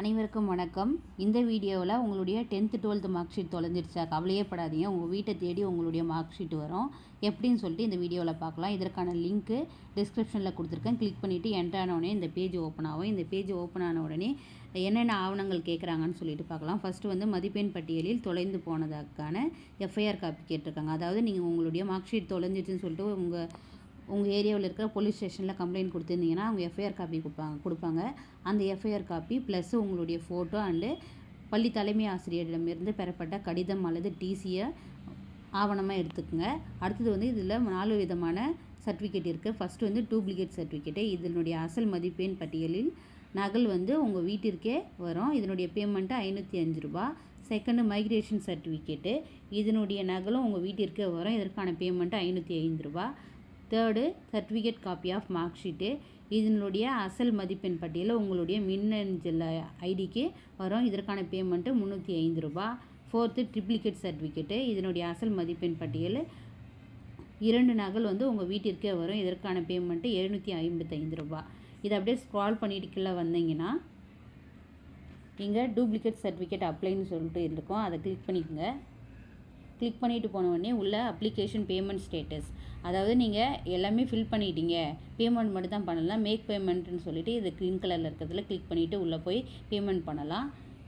அனைவருக்கும் வணக்கம். இந்த வீடியோவில் உங்களுடைய டென்த்து டுவெல்த்து மார்க் ஷீட் தொலைஞ்சிருச்சா? கவலையே படாதீங்க. உங்கள் வீட்டை தேடி உங்களுடைய மார்க் ஷீட் வரும். எப்படின்னு சொல்லிட்டு இந்த வீடியோவில் பார்க்கலாம். இதற்கான லிங்க்கு டிஸ்கிரிப்ஷனில் கொடுத்துருக்கேன். கிளிக் பண்ணிவிட்டு என்ட்ரு ஆன உடனே இந்த பேஜ் ஓப்பன் ஆகும். இந்த பேஜ் ஓப்பன் ஆன உடனே என்னென்ன ஆவணங்கள் கேட்குறாங்கன்னு சொல்லிட்டு பார்க்கலாம். ஃபஸ்ட்டு வந்து மதிப்பெண் பட்டியலில் தொலைந்து போனதுக்கான எஃப்ஐஆர் காப்பி கேட்டிருக்காங்க. அதாவது நீங்கள் உங்களுடைய மார்க் ஷீட் தொலைஞ்சிச்சுன்னு சொல்லிட்டு உங்கள் உங்கள் ஏரியாவில் இருக்கிற போலீஸ் ஸ்டேஷனில் கம்ப்ளைண்ட் கொடுத்துருந்தீங்கன்னா அவங்க எஃப்ஐஆர் காப்பி கொடுப்பாங்க கொடுப்பாங்க. அந்த எஃப்ஐஆர் காப்பி ப்ளஸ் உங்களுடைய ஃபோட்டோ அண்டு பள்ளி தலைமை ஆசிரியரிடமிருந்து பெறப்பட்ட கடிதம் அல்லது டிசியை ஆவணமாக எடுத்துக்கோங்க. அடுத்தது வந்து இதில் நாலு விதமான சர்டிஃபிகேட் இருக்குது ஃபஸ்ட்டு வந்து டூப்ளிகேட் சர்டிஃபிகேட்டு இதனுடைய அசல் மதிப்பெண் பட்டியலில் நகல் வந்து உங்கள் வீட்டிற்கே வரும். இதனுடைய பேமெண்ட்டு ஐநூற்றி அஞ்சு ரூபா. செகண்டு மைக்ரேஷன் சர்டிஃபிகேட்டு இதனுடைய நகலும் உங்கள் வீட்டிற்கே வரும். இதற்கான பேமெண்ட்டு ஐநூற்றி ஐந்து ரூபா. Third certificate copy of mark sheet இதனுடைய அசல் மதிப்பெண் பட்டியலில் உங்களுடைய மின்னஞ்சல் ஐடிக்கு வரும். இதற்கான பேமெண்ட்டு முந்நூற்றி ஐந்து ரூபா. ஃபோர்த்து ட்ரிப்ளிகேட் சர்டிஃபிகேட்டு இதனுடைய அசல் மதிப்பெண் பட்டியல் இரண்டு நகல் வந்து உங்கள் வீட்டிற்கே வரும். இதற்கான பேமெண்ட்டு எழுநூற்றி ஐம்பத்தைந்து ரூபா. இதை அப்படியே ஸ்க்ரால் பண்ணிட்டு கீழே வந்தீங்கன்னா இங்கே டூப்ளிகேட் சர்டிஃபிகேட் அப்ளைன்னு சொல்லிட்டு இருக்கும். அதை கிளிக் பண்ணிக்கோங்க. கிளிக் பண்ணிவிட்டு போன உடனே உள்ள அப்ளிகேஷன் பேமெண்ட் ஸ்டேட்டஸ் அதாவது நீங்கள் எல்லாமே ஃபில் பண்ணிட்டீங்க. பேமெண்ட் மட்டும் தான் பண்ணலாம். மேக் பேமெண்ட்னு சொல்லிவிட்டு இது க்ரீன் கலரில் இருக்கிறதுல கிளிக் பண்ணிவிட்டு உள்ளே போய் பேமெண்ட் பண்ணலாம்.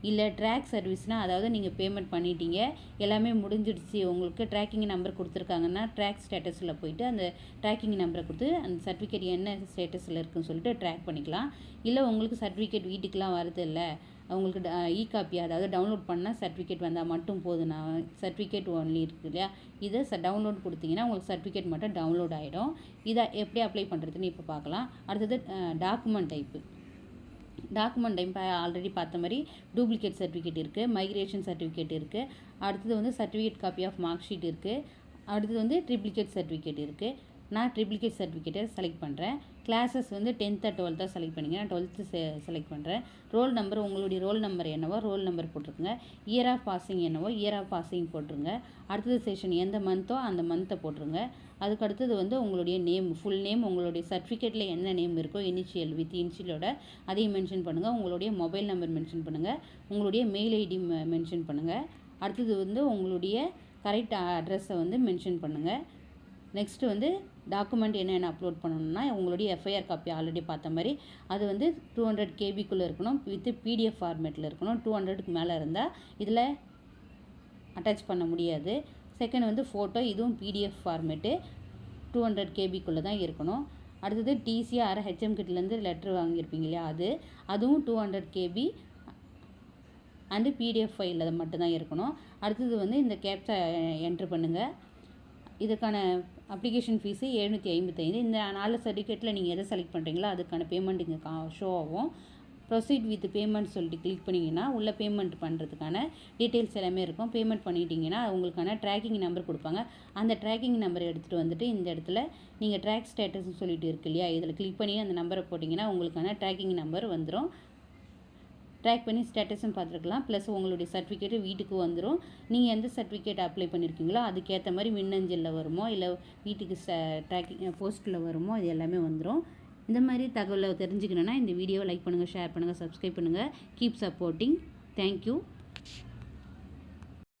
இல்லை ட்ராக் சர்வீஸ்னால் அதாவது நீங்கள் பேமெண்ட் பண்ணிட்டீங்க. எல்லாமே முடிஞ்சிடுச்சு. உங்களுக்கு ட்ராக்கிங் நம்பர் கொடுத்துருக்காங்கன்னா ட்ராக் ஸ்டேட்டஸில் போயிட்டு அந்த ட்ராக்கிங் நம்பரை கொடுத்து அந்த சர்டிஃபிகேட் என்ன ஸ்டேட்டஸில் இருக்குன்னு சொல்லிட்டு ட்ராக் பண்ணிக்கலாம். இல்லை உங்களுக்கு சர்டிஃபிகேட் வீட்டுக்கெலாம் வருது இல்லை அவங்களுக்கு இ காப்பி அதாவது டவுன்லோட் பண்ணால் சர்டிஃபிகேட் வந்தால் மட்டும் போதும். நான் சர்டிஃபிகேட் ஒன்லி இருக்குது இல்லையா? இதை ச டவுன்லோட் கொடுத்தீங்கன்னா உங்களுக்கு சர்டிஃபிகேட் மட்டும் டவுன்லோட் ஆகிடும் இதை எப்படி அப்ளை பண்ணுறதுன்னு இப்போ பார்க்கலாம் அடுத்தது document type document time already பார்த்த மாதிரி டூப்ளிகேட் சர்டிஃபிகேட் இருக்குது மைக்ரேஷன் சர்டிஃபிகேட் இருக்குது அடுத்தது வந்து certificate copy of mark sheet இருக்குது அடுத்தது வந்து ட்ரிப்ளிகேட் சர்டிஃபிகேட் இருக்குது நான் ட்ரிப்ளிகேட் சர்டிஃபிகேட்டை செலக்ட் பண்ணுறேன். கிளாஸஸ் வந்து டென்த்தாக டுவெல்த்தாக செலக்ட் பண்ணிங்க நான் டுவெல்த்து செ செலக்ட் பண்ணுறேன். ரோல் நம்பர் உங்களுடைய ரோல் நம்பர் என்னவோ ரோல் நம்பர் போட்டிருக்குங்க. இயர் ஆஃப் பாசிங் என்னவோ இயர் ஆஃப் பாசிங் போட்டுருங்க. அடுத்தது செஷன் எந்த மந்த்தோ அந்த மந்த்தை போட்டுருங்க. அதுக்கு அடுத்தது வந்து உங்களுடைய நேம் ஃபுல் நேம் உங்களுடைய சர்டிஃபிகேட்டில் என்ன நேம் இருக்கோ இனிஷியல் வித் இனிஷியலோட அதையும் மென்ஷன் பண்ணுங்கள் உங்களுடைய மொபைல் நம்பர் மென்ஷன் பண்ணுங்கள் உங்களுடைய மெயில் ஐடி மென்ஷன் பண்ணுங்கள் அடுத்தது வந்து உங்களுடைய கரெக்ட் அட்ரஸை வந்து மென்ஷன் பண்ணுங்கள் நெக்ஸ்ட்டு வந்து டாக்குமெண்ட் என்னென்ன அப்லோட் பண்ணணும்னா உங்களுடைய எஃப்ஐஆர் காப்பி ஆல்ரெடி பார்த்த மாதிரி அது வந்து டூ ஹண்ட்ரட் கேபிக்குள்ளே இருக்கணும் வித் பிடிஎஃப் ஃபார்மேட்டில் இருக்கணும் டூ ஹண்ட்ரடுக்கு மேலே இருந்தால் இதில் அட்டாச் பண்ண முடியாது. செகண்ட் வந்து ஃபோட்டோ இதுவும் பிடிஎஃப் ஃபார்மேட்டு டூ ஹண்ட்ரட் கேபிக்குள்ளே தான் இருக்கணும். அடுத்தது டிசிஆர் ஹெச்எம் கிட்டலேருந்து லெட்ரு வாங்கியிருப்பீங்க இல்லையா அது அதுவும் two hundred KB and PDF ஃபைலில் மட்டும்தான் இருக்கணும். அடுத்தது வந்து இந்த கேப்சா என்ட்ரு பண்ணுங்கள் இதுக்கான அப்ளிகேஷன் ஃபீஸு எழுநூற்றி ஐம்பத்தைந்து. இந்த நாலு சர்டிஃபிகேட்டில் நீங்கள் எதை செலக்ட் பண்ணுறீங்களோ அதுக்கான பேமெண்ட் இங்கே கா ஷோ ஆகும். ப்ரொசீட் வித் பேமெண்ட் சொல்லிட்டு கிளிக் பண்ணிங்கன்னா உள்ளே பேமெண்ட் பண்ணுறதுக்கான டீட்டெயில்ஸ் எல்லாமே இருக்கும். பேமெண்ட் பண்ணிட்டீங்கன்னா உங்களுக்கான ட்ராக்கிங் நம்பர் கொடுப்பாங்க. அந்த ட்ராக்கிங் நம்பரை எடுத்துகிட்டு வந்துட்டு இந்த இடத்துல நீங்கள் ட்ராக் ஸ்டேட்டஸ்னு சொல்லிட்டு இருக்கு இல்லையா? இதில் கிளிக் பண்ணி அந்த நம்பரை போட்டிங்கன்னா உங்களுக்கான ட்ராக்கிங் நம்பர் வந்துடும் ட்ராக் பண்ணி ஸ்டேட்டஸும் பார்த்துருக்கலாம். ப்ளஸ் உங்களுடைய சர்டிஃபிகேட்டு வீட்டுக்கு வந்துடும் நீங்கள் எந்த சர்டிஃபிகேட் அப்ளை பண்ணியிருக்கீங்களோ அதுக்கேற்ற மாதிரி மின்னஞ்சலில் வருமோ இல்லை வீட்டுக்கு ச ட்ராக்கிங் போஸ்ட்டில் வருமோ இது எல்லாமே வந்துடும் இந்த மாதிரி தகவலை தெரிஞ்சுக்கணுன்னா இந்த வீடியோவை லைக் பண்ணுங்கள் ஷேர் பண்ணுங்கள் சப்ஸ்கிரைப் பண்ணுங்கள் கீப் சப்போர்ட்டிங் தேங்க்யூ